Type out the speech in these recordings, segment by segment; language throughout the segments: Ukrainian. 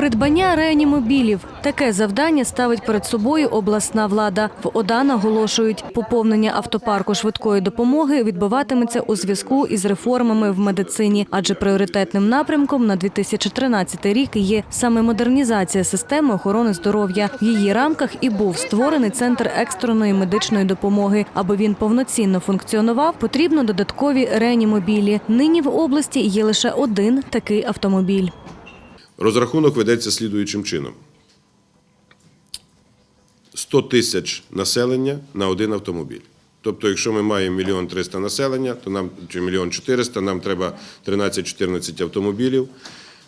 Придбання реанімобілів таке завдання ставить перед собою обласна влада. В ОДА наголошують, поповнення автопарку швидкої допомоги відбуватиметься у зв'язку із реформами в медицині, адже пріоритетним напрямком на 2013 рік є саме модернізація системи охорони здоров'я. В її рамках і був створений центр екстреної медичної допомоги. Аби він повноцінно функціонував, потрібно додаткові реанімобілі. Нині в області є лише один такий автомобіль. Розрахунок ведеться слідуючим чином. 100 тисяч населення на один автомобіль. Тобто, якщо ми маємо мільйон 300 населення, то нам чи мільйон 400, нам треба 13-14 автомобілів.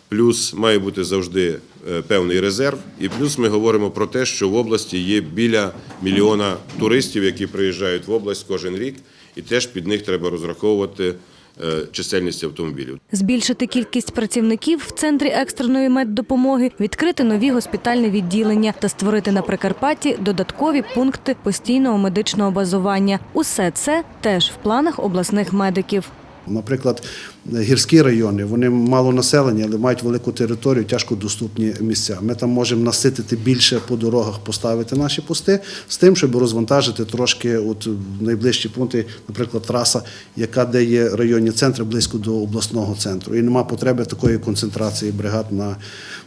Плюс має бути завжди е, певний резерв. І плюс ми говоримо про те, що в області є біля мільйона туристів, які приїжджають в область кожен рік, і теж під них треба розраховувати е, чисельність автомобілів. Збільшити кількість працівників в центрі екстреної меддопомоги, відкрити нові госпітальні відділення та створити на Прикарпатті додаткові пункти постійного медичного базування. Усе це теж в планах обласних медиків. Наприклад, гірські райони, вони мало населення, але мають велику територію, тяжко доступні місця. Ми там можемо наситити більше по дорогах, поставити наші пости з тим, щоб розвантажити трошки от найближчі пункти, наприклад, траса, яка де є районні центри близько до обласного центру. І нема потреби такої концентрації бригад на,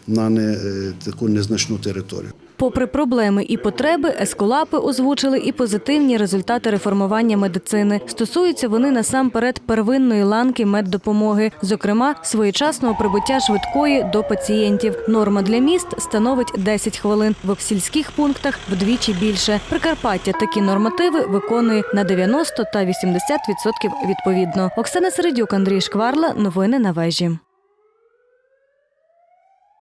на не, е, таку незначну територію. Попри проблеми і потреби, ескулапи озвучили і позитивні результати реформування медицини. Стосуються вони насамперед первинної ланки меддопомоги, зокрема своєчасного прибуття швидкої до пацієнтів. Норма для міст становить 10 хвилин. В сільських пунктах вдвічі більше. Прикарпаття такі нормативи виконує на 90 та 80% відповідно. Оксана Середюк, Андрій Шкварла. Новини на вежі.